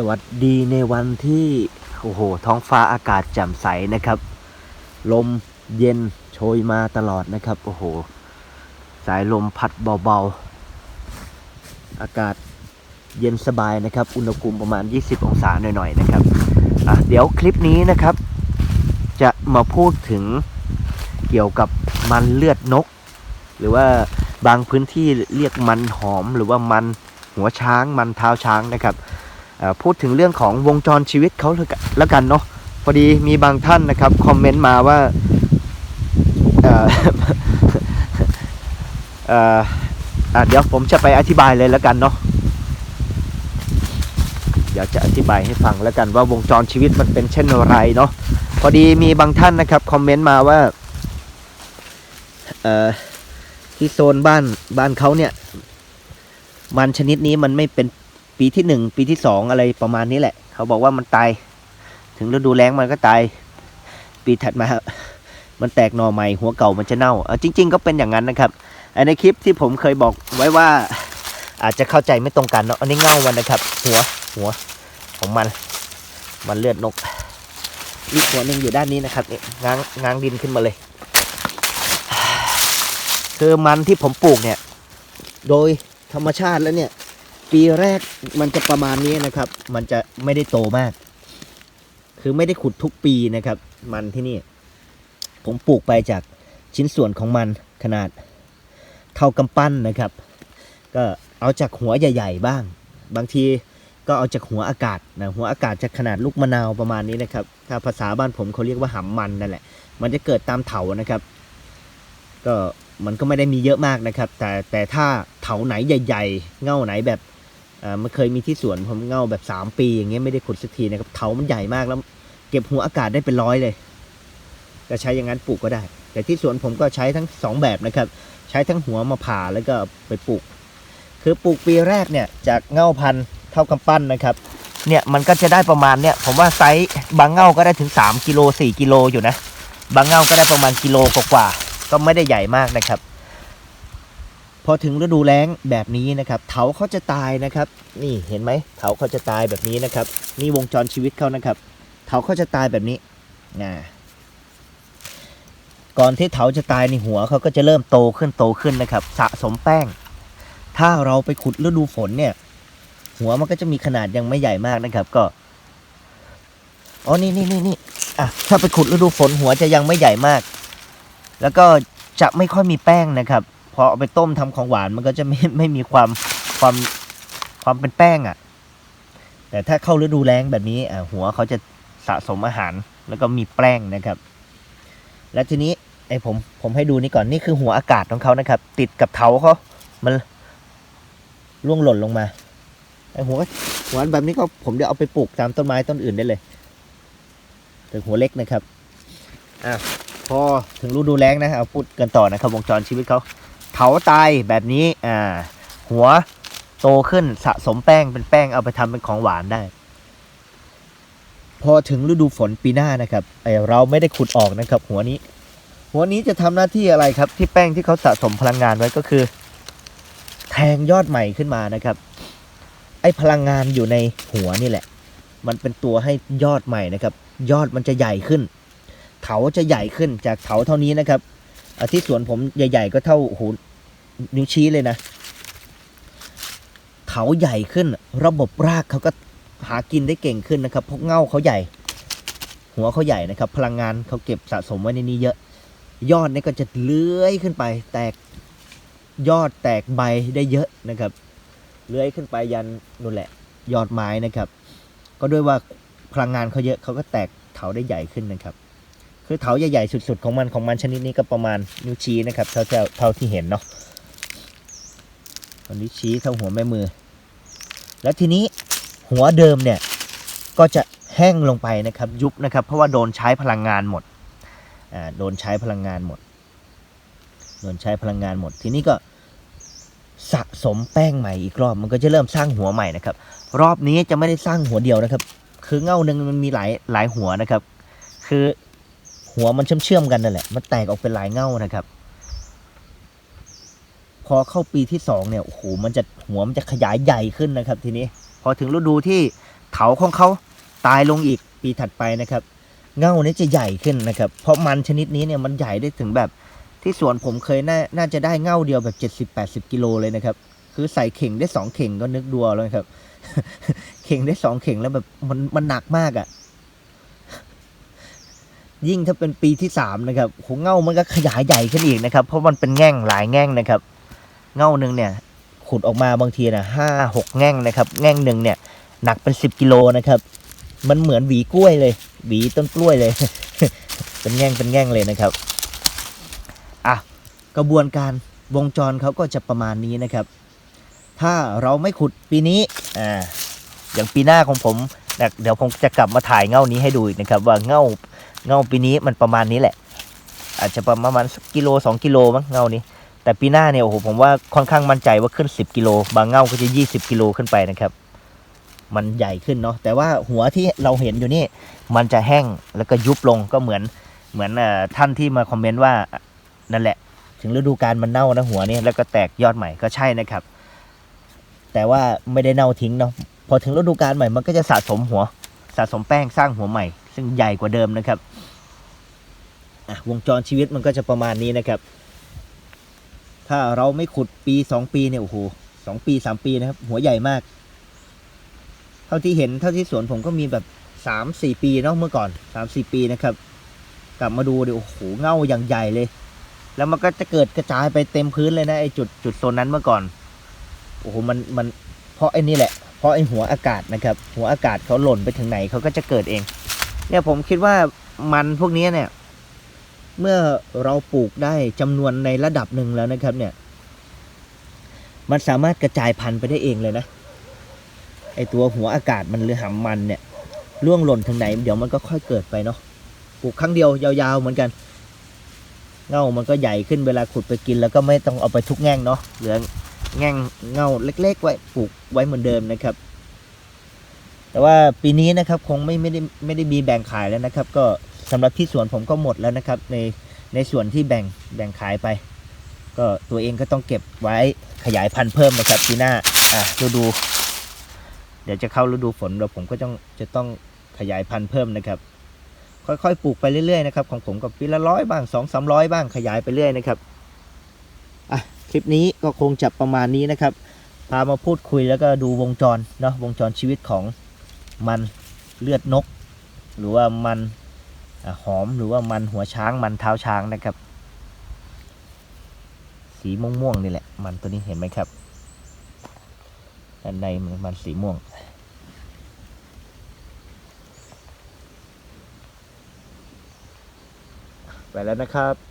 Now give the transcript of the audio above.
สวัสดีในวันที่โอ้โหท้องฟ้าอากาศแจ่มใสนะครับ ลมเย็นโชยมาตลอดนะครับโอ้โห สายลมพัดเบาๆ อากาศเย็นสบายนะครับ อุณหภูมิประมาณ 20 องศาหน่อยๆนะครับเดี๋ยวคลิปนี้นะครับ จะมาพูดถึงเกี่ยวกับมันเลือดนก หรือว่าบางพื้นที่เรียกมันหอมหรือว่ามันหัวช้างมันเท้าช้างนะครับ พูดถึงเรื่องของวงจรชีวิตเขาเลยกันแล้วกันเนาะพอดีมีบางท่านนะครับคอมเมนต์มาว่าเเดี๋ยวผมจะไปอธิบายเลยแล้วกันเนาะเดี๋ยวจะอธิบายให้ฟังแล้วกันว่าวงจรชีวิตมันเป็นเช่นไรเนาะพอดีมีบางท่านนะครับคอมเมนต์มาว่าที่โซนบ้านบ้านเขาเนี่ย มันชนิดนี้มันไม่เป็น ปีที่หนึ่งปีที่สองอะไรประมาณนี้แหละ เขาบอกว่ามันตาย ถึงฤดูแล้งมันก็ตาย ปีถัดมามันแตกหน่อใหม่หัวเก่ามันจะเน่าเออจริง ๆ ก็เป็นอย่างนั้นนะครับอันในคลิปที่ผมเคยบอกไว้ว่าอาจจะเข้าใจไม่ตรงกันเนาะอันนี้เง่ามันนะครับ หัวหัวของมัน มันเลือดนกอีกหัวหนึ่งอยู่ด้านนี้นะครับง้างง้างดินขึ้นมาเลย คือมันที่ผมปลูกเนี่ย โดยธรรมชาติแล้วเนี่ย ปีแรกมันจะประมาณนี้นะครับ มันจะไม่ได้โตมาก คือไม่ได้ขุดทุกปีนะครับ มันที่นี่ ผมปลูกไปจากชิ้นส่วนของมันขนาดเท่ากำปั้นนะครับ ก็เอาจากหัวใหญ่ ๆ บ้าง บางทีก็เอาจากหัวอากาศนะหัวอากาศจะขนาดลูกมะนาวประมาณนี้นะครับ ถ้าภาษาบ้านผมเขาเรียกว่าหำมันนั่นแหละ มันจะเกิดตามเถานะครับ ก็มันก็ไม่ได้มีเยอะมากนะครับ แต่แต่ถ้าเถาไหนใหญ่ ๆ เง่าไหนแบบ อ่ามันเคยมีที่สวนผมเง่าแบบ 3 ปีอย่างเงี้ยไม่ได้ขุดสักทีนะครับเถามันใหญ่มากแล้วเก็บหัวอากาศได้เป็นร้อยเลยก็ใช้อย่างนั้นปลูกก็ได้ แต่ที่สวนผมก็ใช้ทั้งสองแบบนะครับ ใช้ทั้งหัวมาผ่าแล้วก็ไปปลูก คือปลูกปีแรกเนี่ยจากเง่าพันธุ์เท่ากำปั้นนะครับ เนี่ยมันก็จะได้ประมาณเนี่ยผมว่าไซส์บางเง่าก็ได้ถึง3กิโล4กิโลอยู่นะ บางเง่าก็ได้ประมาณกิโลกว่าก็ไม่ได้ใหญ่มากนะครับ อถึงฤดูแล้งแบบนี้นะครับเถาเขาจะตายนะครับ นี่เห็นไหมเถาเขาจะตายแบบนี้นะครับ นี่วงจรชีวิตเขานะครับเถาเขาจะตายแบบนี้นะก่อนที่เถาจะตายในหัวเขาก็จะเริ่มโตขึ้นโตขึ้นนะครับ สะสมแป้ง ถ้าเราไปขุดฤดูฝนเนี่ย หัวมันก็จะมีขนาดยังไม่ใหญ่มากนะครับ ก็อ๋อนี่นี่นี่นี่อะถ้าไปขุดฤดูฝนหัวจะยังไม่ใหญ่มาก แล้วก็จะไม่ค่อยมีแป้งนะครับ อเอาไปต้มทำของหวานมันก็จะไม่ไม่มีความความความเป็นแป้งอะ่ะ แต่ถ้าเข้าฤดูแล้งแบบนี้หัวเขาจะสะสมอาหารแล้วก็มีแป้งนะครับ แล้วทีนี้ไอผมผมให้ดูนี่ก่อนนี่คือหัวอากาศของเขานะครับ ติดกับเถาเขามันร่วงหล่นลงมาไอหัวหัวแบบนี้ก็ผมเดี๋ยวเอาไปปลูกตามต้นไม้ต้นอื่นได้เลยแต่หัวเล็กนะครับอะพอถึงฤดูแล้งนะเอาพูดกันต่อนะครับวงจรชีวิตเขา เถาตายแบบนี้อ่าหัวโตขึ้นสะสมแป้งเป็นแป้งเอาไปทำเป็นของหวานได้ พอถึงฤดูฝนปีหน้านะครับไอเราไม่ได้ขุดออกนะครับ หัวนี้ หัวนี้จะทำหน้าที่อะไรครับ ที่แป้งที่เขาสะสมพลังงานไว้ก็คือ แทงยอดใหม่ขึ้นมานะครับ ไอพลังงานอยู่ในหัวนี่แหละ มันเป็นตัวให้ยอดใหม่นะครับ ยอดมันจะใหญ่ขึ้นเถาจะใหญ่ขึ้นจากเถาเท่านี้นะครับที่สวนผมใหญ่ ๆ ก็เท่าโอ้โห นิ้วชี้เลยนะเถาใหญ่ขึ้น ระบบรากเขาก็หากินได้เก่งขึ้นนะครับเพราะเง่าเขาใหญ่ หัวเขาใหญ่นะครับ พลังงานเขาเก็บสะสมไว้ในนี้เยอะ ยอดนี่ก็จะเลื้อยขึ้นไป แตกยอดแตกใบได้เยอะนะครับ เลื้อยขึ้นไปยันนู่นแหละ ยอดไม้นะครับ ก็ด้วยว่าพลังงานเขาเยอะเขาก็แตกเถาได้ใหญ่ขึ้นนะครับ คือเถาใหญ่ๆสุดๆของมันของมันชนิดนี้ก็ประมาณนิ้วชี้นะครับเท่าเท่าที่เห็นเนาะ ตอนนี้ชี้เท่าหัวแม่มือ แล้วทีนี้หัวเดิมเนี่ยก็จะแห้งลงไปนะครับยุบนะครับ เพราะว่าโดนใช้พลังงานหมดโดนใช้พลังงานหมด โดนใช้พลังงานหมด ทีนี้ก็สะสมแป้งใหม่อีกรอบ มันก็จะเริ่มสร้างหัวใหม่นะครับ รอบนี้จะไม่ได้สร้างหัวเดียวนะครับ คือเง่าหนึ่งมันมีหลายหลายหัวนะครับ คือหัวมันเชื่อมเชื่อมๆกันนั่นแหละ มันแตกออกเป็นหลายเง่านะครับ พอเข้าปีที่สองเนี่ยโอ้โหมันจะหัวมันจะขยายใหญ่ขึ้นนะครับ ทีนี้พอถึงฤดูที่เเขาของเขาตายลงอีกปีถัดไปนะครับ เง่านี้จะใหญ่ขึ้นนะครับ เพราะมันชนิดนี้เนี่ยมันใหญ่ได้ถึงแบบที่สวนผมเคยน่านาจะได้เง่าเดียวแบบ70-80กิโลเลยนะครับ คือใส่เข่งได้สองเข่งก็นึกดูเอาแล้วครับ เข่งได้สองเข่งแล้วแบบมันมันหนักมากอะ่ะ ยิ่งถ้าเป็นปีที่สามนะครับโหเง่ามันก็ขยายใหญ่ขึ้นอีกนะครับ เพราะมันเป็นแง่งหลายแง่งนะครับ เง่าหนึ่งเนี่ยขุดออกมาบางทีนะห้าหกแง่งนะครับ แง่งหนึ่งเนี่ย หนักเป็นสิบกิโลนะครับ มันเหมือนหวีกล้วยเลย หวีต้นกล้วยเลย เป็นแง่งเป็นแง่งเลยนะครับอะกระบวนการวงจรเขาก็จะประมาณนี้นะครับ ถ้าเราไม่ขุดปีนี้อ่าอย่างปีหน้าของผมเดี๋ยวผมจะกลับมาถ่ายเง่านี้ให้ดูอีกนะครับ ว่าเง่าเง่าปีนี้มันประมาณนี้แหละ อาจจะประมาณสักกิโลสองกิโลมั้งเง่านี้ แต่ปีหน้าเนี่ยโอ้โหผมว่าค่อนข้างมั่นใจว่าขึ้น 10 กิโล บางเง่าก็จะ 20 กิโลขึ้นไปนะครับ มันใหญ่ขึ้นเนาะแต่ว่าหัวที่เราเห็นอยู่นี่ มันจะแห้งแล้วก็ยุบลงก็เหมือนเหมือนเอ่อท่านที่มาคอมเมนต์ว่านั่นแหละ ถึงฤดูกาลมันเน่านะหัวนี่แล้วก็แตกยอดใหม่ก็ใช่นะครับ แต่ว่าไม่ได้เน่าทิ้งเนาะพอถึงฤดูกาลใหม่มันก็จะสะสมหัวสะสมแป้งสร้างหัวใหม่ ซึ่งใหญ่กว่าเดิมนะครับอะวงจรชีวิตมันก็จะประมาณนี้นะครับ ถ้าเราไม่ขุดปีสองปีเนี่ยโอ้โหสองปีสามปีนะครับ หัวใหญ่มาก เท่าที่เห็นเท่าที่สวนผมก็มีแบบสามสี่ปีเนาะเมื่อก่อนสามสี่ปีนะครับ กลับมาดูดิโอ้โหเง่าอย่างใหญ่เลย แล้วมันก็จะเกิดกระจายไปเต็มพื้นเลยนะไอจุดจุดโซนนั้นเมื่อก่อนโอ้โหมันมันเพราะไอ้นี่แหละเพราะไอ้หัวอากาศนะครับ หัวอากาศเขาหล่นไปถึงไหนเขาก็จะเกิดเอง เนี่ยผมคิดว่ามันพวกนี้เนี่ย เมื่อเราปลูกได้จำนวนในระดับหนึ่งแล้วนะครับเนี่ย มันสามารถกระจายพันธุ์ไปได้เองเลยนะ ไอตัวหัวอากาศมันหรือหำมันเนี่ยร่วงหล่นทางไหน เดี๋ยวมันก็ค่อยเกิดไปเนาะ ปลูกครั้งเดียวยาวๆเหมือนกัน เง่ามันก็ใหญ่ขึ้นเวลาขุดไปกิน แล้วก็ไม่ต้องเอาไปทุกแง่งเนาะ เหลือแง่งเง่าเล็ก ๆ ไว้ปลูกไว้เหมือนเดิมนะครับ แต่ว่าปีนี้นะครับคงไม่ไม่ได้ไม่ได้มีแบ่งขายแล้วนะครับ ก็ สำหรับที่สวนผมก็หมดแล้วนะครับ ในในส่วนที่แบ่งแบ่งขายไป ก็ตัวเองก็ต้องเก็บไว้ขยายพันธุ์เพิ่มนะครับปีหน้าอะดูดู เดี๋ยวจะเข้าฤดูฝนแล้วผมก็ต้องจะต้องขยายพันธุ์เพิ่มนะครับ ค่อยๆปลูกไปเรื่อยๆนะครับของผมก็ปีละร้อยบ้างสองสามร้อยบ้างขยายไปเรื่อยนะครับอะคลิปนี้ก็คงจะประมาณนี้นะครับ พามาพูดคุยแล้วก็ดูวงจรเนาะวงจรชีวิตของมันเลือดนก หรือว่ามัน หอมหรือว่ามันหัวช้างมันเท้าช้างนะครับ สีม่วงๆนี่แหละ มันตัวนี้เห็นไหมครับด้านในมันมันสีม่วง ไปแล้วนะครับ